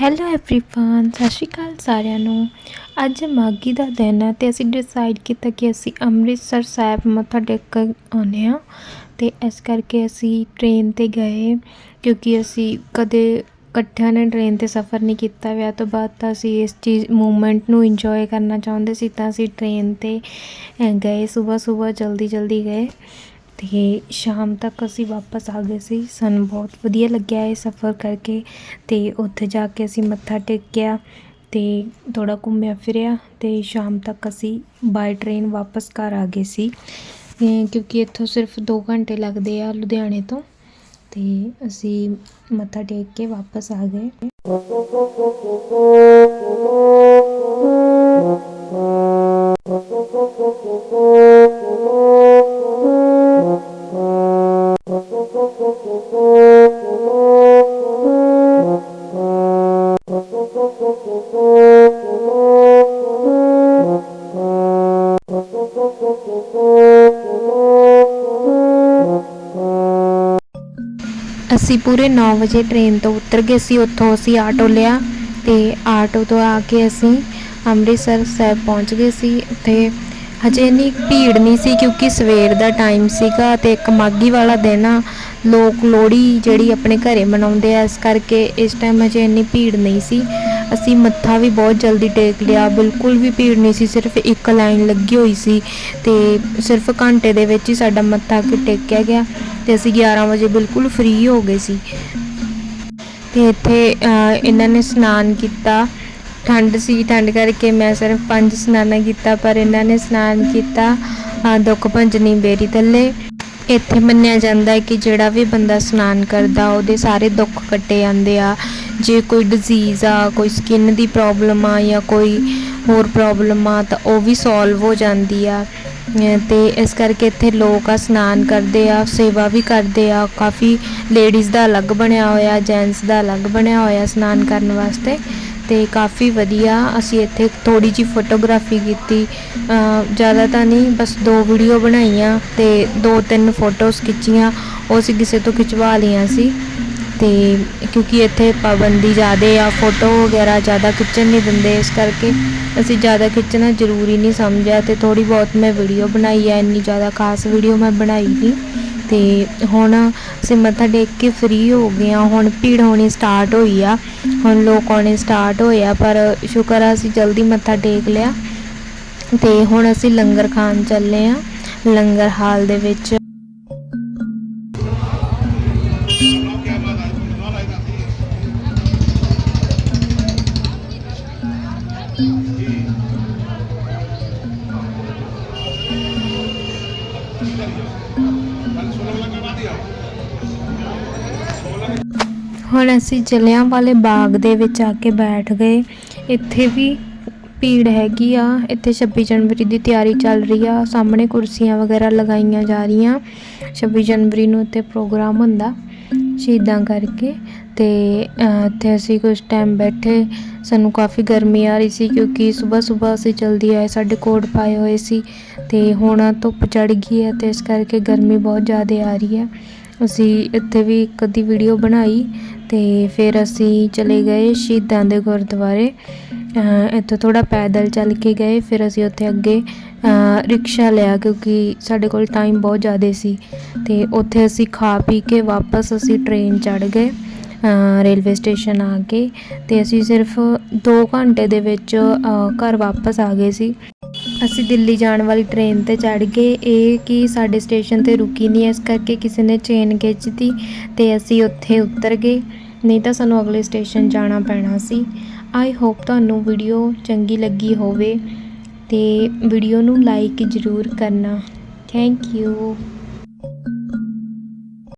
Hello everyone ਸਤਿ ਸ਼੍ਰੀ ਅਕਾਲ ਸਾਰਿਆਂ ਨੂੰ ਅੱਜ ਮਾਗੀ ਦਾ ਦਿਨ ਹੈ ਤੇ ਅਸੀਂ ਡਿਸਾਈਡ ਕੀਤਾ ਕਿ ਅਸੀਂ ਅੰਮ੍ਰਿਤਸਰ ਸਾਹਿਬ ਮੱਥਾ ਟੇਕ ਕੇ ਆਉਂਦੇ ਹਾਂ ਤੇ ਇਸ ਕਰਕੇ ਅਸੀਂ ਟ੍ਰੇਨ ਤੇ ਗਏ ਕਿਉਂਕਿ ਅਸੀਂ ਕਦੇ ਇਕੱਠਿਆਂ ਨੇ ਟ੍ਰੇਨ ਤੇ ਸਫ਼ਰ ਨਹੀਂ ਕੀਤਾ ਵਿਆਹ ਤੋਂ ਬਾਅਦ ਤਾਂ ਅਸੀਂ ਇਸ ਚੀਜ਼ ਮੂਮੈਂਟ ਨੂੰ ਇੰਜੋਏ ਕਰਨਾ ਚਾਹੁੰਦੇ ਸੀ ਤਾਂ ਅਸੀਂ ਟ੍ਰੇਨ ਤੇ ਅ, ਗਏ ਸਵੇਰ ਸਵੇਰ ਜਲਦੀ ਜਲਦੀ ਗਏ ਤੇ ਸ਼ਾਮ ਤੱਕ ਅਸੀਂ ਵਾਪਸ ਆ ਗਏ ਸੀ। ਸਾਨੂੰ ਬਹੁਤ ਵਧੀਆ ਲੱਗਿਆ ਇਹ ਸਫ਼ਰ ਕਰਕੇ ਤੇ ਉੱਥੇ ਜਾ ਕੇ ਅਸੀਂ ਮੱਥਾ ਟੇਕਿਆ ਤੇ ਥੋੜਾ ਘੁੰਮਿਆ ਫਿਰਿਆ ਤੇ ਸ਼ਾਮ ਤੱਕ ਅਸੀਂ ਬਾਈ ਟ੍ਰੇਨ ਵਾਪਸ ਘਰ ਆ ਗਏ ਸੀ। ਕਿਉਂਕਿ ਇੱਥੋਂ ਸਿਰਫ 2 ਘੰਟੇ ਲੱਗਦੇ ਆ ਲੁਧਿਆਣੇ ਤੋਂ ਤੇ ਅਸੀਂ ਮੱਥਾ ਟੇਕ ਕੇ ਵਾਪਸ ਆ ਗਏ। ਅਸੀਂ ਪੂਰੇ 9 ਵਜੇ ਟ੍ਰੇਨ ਤੋਂ ਉਤਰ ਗਏ ਸੀ, ਉੱਥੋਂ ਅਸੀਂ ਆਟੋ ਲਿਆ ਤੇ ਆਟੋ ਤੋਂ ਆ ਕੇ ਅਸੀਂ ਅੰਮ੍ਰਿਤਸਰ ਸਾਹਿਬ ਪਹੁੰਚ ਗਏ ਸੀ। ਉੱਥੇ ਹਜੇ ਇੰਨੀ ਭੀੜ ਨਹੀਂ ਸੀ ਕਿਉਂਕਿ ਸਵੇਰ ਦਾ ਟਾਈਮ ਸੀਗਾ ਤੇ ਇੱਕ ਮਾਗੀ ਵਾਲਾ ਦਿਨ ਆ, ਲੋਕ ਲੋਹੜੀ ਜਿਹੜੀ ਆਪਣੇ ਘਰੇ ਮਨਾਉਂਦੇ ਆ, ਇਸ ਕਰਕੇ ਇਸ ਟਾਈਮ ਹਜੇ ਇੰਨੀ ਭੀੜ ਨਹੀਂ ਸੀ। ਅਸੀਂ ਮੱਥਾ ਵੀ ਬਹੁਤ ਜਲਦੀ ਟੇਕ ਲਿਆ, ਬਿਲਕੁਲ ਵੀ ਭੀੜ ਨਹੀਂ ਸੀ, ਸਿਰਫ ਇੱਕ ਲਾਈਨ ਲੱਗੀ ਹੋਈ ਸੀ ਤੇ ਸਿਰਫ ਘੰਟੇ ਦੇ ਵਿੱਚ ਹੀ ਸਾਡਾ ਮੱਥਾ ਟੇਕਿਆ ਗਿਆ। ਤੇ ਅਸੀਂ 11 ਵਜੇ ਬਿਲਕੁਲ ਫ੍ਰੀ ਹੋ ਗਏ ਸੀ। ਤੇ ਇੱਥੇ ਇਹਨਾਂ ਨੇ ਸਨਾਨ ਕੀਤਾ। ਠੰਡ ਸੀ ਠੰਡ ਕਰਕੇ ਮੈਂ ਸਿਰਫ ਪੰਜ ਇਸ਼ਨਾਨਾ ਕੀਤਾ ਪਰ ਇਹਨਾਂ ਨੇ ਸਨਾਨ ਕੀਤਾ ਅ, ਦੁੱਖ ਭੰਜਨੀ ਬੇਰੀ ਥੱਲੇ। ਇੱਥੇ ਮੰਨਿਆ ਜਾਂਦਾ ਹੈ ਕਿ ਜਿਹੜਾ ਵੀ ਬੰਦਾ ਸਨਾਨ ਕਰਦਾ ਉਹਦੇ ਸਾਰੇ ਦੁੱਖ ਕੱਟੇ ਜਾਂਦੇ ਆ। ਜੇ ਕੋਈ ਡਿਜ਼ੀਜ਼ ਆ ਕੋਈ ਸਕਿਨ ਦੀ ਪ੍ਰੋਬਲਮ ਆ ਜਾਂ ਕੋਈ ਹੋਰ ਪ੍ਰੋਬਲਮ ਆ ਤਾਂ ਉਹ ਵੀ ਸੋਲਵ ਹੋ ਜਾਂਦੀ ਆ। ਅਹ ਤੇ ਇਸ ਕਰਕੇ ਇੱਥੇ ਲੋਕ ਆ ਸਨਾਨ ਕਰਦੇ ਆ, ਸੇਵਾ ਵੀ ਕਰਦੇ ਆ। ਕਾਫੀ ਲੇਡੀਜ਼ ਦਾ ਅਲੱਗ ਬਣਿਆ ਹੋਇਆ ਜੈਂਟਸ ਦਾ ਅਲੱਗ ਬਣਿਆ ਹੋਇਆ ਸਨਾਨ ਕਰਨ ਵਾਸਤੇ। ਤੇ ਕਾਫੀ ਵਧੀਆ ਅਸੀਂ ਇੱਥੇ ਥੋੜੀ ਜੀ ਫੋਟੋਗ੍ਰਾਫੀ ਕੀਤੀ। ਜ਼ਿਆਦਾ ਤਾਂ ਨਹੀਂ, ਬਸ ਦੋ ਵੀਡੀਓ ਬਣਾਈਆਂ ਤੇ ਦੋ ਤਿੰਨ ਫੋਟੋਜ਼ ਖਿੱਚੀਆਂ। ਉਹ ਅਸੀਂ ਕਿਸੇ ਤੋਂ ਖਿਚਵਾ ਲਈਆਂ ਸੀ। ਤੇ ਕਿਉਂਕਿ ਇੱਥੇ ਪਾਬੰਦੀ ਜ਼ਿਆਦਾ ਆ ਫੋਟੋ ਵਗੈਰਾ ਜ਼ਿਆਦਾ ਖਿੱਚਣ ਨਹੀਂ ਦਿੰਦੇ ਇਸ ਕਰਕੇ ਅਸੀਂ ਜ਼ਿਆਦਾ ਖਿੱਚਣਾ ਜ਼ਰੂਰੀ ਨਹੀਂ ਸਮਝਿਆ ਤੇ ਥੋੜੀ ਬਹੁਤ ਮੈਂ ਵੀਡੀਓ ਬਣਾਈ ਆ, ਇੰਨੀ ਜ਼ਿਆਦਾ ਖਾਸ ਵੀਡੀਓ ਮੈਂ ਬਣਾਈ ਨਹੀਂ। ਤੇ ਹੁਣ ਅਸੀਂ ਮੱਥਾ ਟੇਕ ਕੇ ਫ੍ਰੀ ਹੋ ਗਏ ਆ, ਹੁਣ ਭੀੜ ਹੋਣੀ ਸਟਾਰਟ ਹੋਈ ਆ, ਹੁਣ ਲੋਕ ਆਉਣੇ ਸਟਾਰਟ ਹੋਏ ਆ, ਪਰ ਸ਼ੁਕਰ ਆ ਅਸੀਂ ਜਲਦੀ ਮੱਥਾ ਟੇਕ ਲਿਆ। ਤੇ ਹੁਣ ਅਸੀਂ ਲੰਗਰ ਖਾਣ ਚੱਲੇ ਆ, ਲੰਗਰ ਹਾਲ ਦੇ ਵਿੱਚ। ਹੁਣ ਅਸੀਂ ਜਲਿਆਂ ਵਾਲੇ ਬਾਗ ਦੇ ਵਿੱਚ ਆ ਕੇ ਬੈਠ ਗਏ। ਇੱਥੇ ਵੀ ਭੀੜ ਹੈਗੀ ਆ। ਇੱਥੇ 26 ਜਨਵਰੀ ਦੀ ਤਿਆਰੀ ਚੱਲ ਰਹੀ ਆ। ਸਾਹਮਣੇ ਕੁਰਸੀਆਂ ਵਗੈਰਾ ਲਗਾਈਆਂ ਜਾ ਰਹੀਆਂ। 26 ਜਨਵਰੀ ਨੂੰ ਇੱਥੇ ਪ੍ਰੋਗਰਾਮ ਹੁੰਦਾ। ਸ਼ਹੀਦਾਂ ਕਰਕੇ ਤੇ ਇੱਥੇ ਅਸੀਂ ਕੁਝ ਟਾਈਮ ਬੈਠੇ। ਸਾਨੂੰ ਕਾਫੀ ਗਰਮੀ ਆ ਰਹੀ ਸੀ ਕਿਉਂਕਿ ਸਵੇਰ ਸਵੇਰ ਅਸੀਂ ਜਲਦੀ ਆਏ, ਸਾਡੇ ਕੋਟ ਪਾਏ ਹੋਏ ਸੀ ਤੇ ਹੁਣ ਧੁੱਪ ਚੜ ਗਈ ਹੈ ਤੇ ਇਸ ਕਰਕੇ ਗਰਮੀ ਬਹੁਤ ਜ਼ਿਆਦਾ ਆ ਰਹੀ ਹੈ। ਅਸੀਂ ਇੱਥੇ ਵੀ ਇੱਕ ਅੱਧੀ ਵੀਡੀਓ ਬਣਾਈ ਤੇ ਫਿਰ ਅਸੀਂ ਚਲੇ ਗਏ ਸ਼ਹੀਦਾਂ ਦੇ ਗੁਰਦੁਆਰੇ। ਇੱਥੋਂ ਥੋੜਾ ਪੈਦਲ ਚੱਲ ਕੇ ਗਏ, ਫਿਰ ਅਸੀਂ ਉੱਥੇ ਅੱਗੇ ਰਿਕਸ਼ਾ ਲਿਆ ਕਿਉਂਕਿ ਸਾਡੇ ਕੋਲ ਟਾਈਮ ਬਹੁਤ ਜ਼ਿਆਦਾ ਸੀ ਤੇ ਉੱਥੇ ਅਸੀਂ ਖਾ ਪੀ ਕੇ ਵਾਪਸ ਅਸੀਂ ਟ੍ਰੇਨ ਚੜ ਗਏ ਰੇਲਵੇ ਸਟੇਸ਼ਨ ਆ ਕੇ ਤੇ ਅਸੀਂ ਸਿਰਫ 2 ਘੰਟੇ ਦੇ ਵਿੱਚ ਘਰ ਵਾਪਸ ਆ ਗਏ ਸੀ। ਅਸੀਂ ਦਿੱਲੀ ਜਾਣ ਵਾਲੀ ਟ੍ਰੇਨ ਤੇ ਚੜ ਗਏ, ਇਹ ਕਿ ਸਾਡੇ ਸਟੇਸ਼ਨ ਤੇ ਰੁਕੀ ਨਹੀਂ ਇਸ ਕਰਕੇ ਕਿਸੇ ਨੇ ਚੇਨ ਖਿੱਚਤੀ ਤੇ ਅਸੀਂ ਉੱਥੇ ਉਤਰ ਗਏ, ਨਹੀਂ ਤਾਂ ਸਾਨੂੰ ਅਗਲੇ ਸਟੇਸ਼ਨ ਜਾਣਾ ਪੈਣਾ ਸੀ। ਆਈ ਹੋਪ ਤੁਹਾਨੂੰ ਵੀਡੀਓ ਚੰਗੀ ਲੱਗੀ ਹੋਵੇ ਤੇ ਵੀਡੀਓ ਨੂੰ ਲਾਈਕ ਜ਼ਰੂਰ ਕਰਨਾ। Thank you.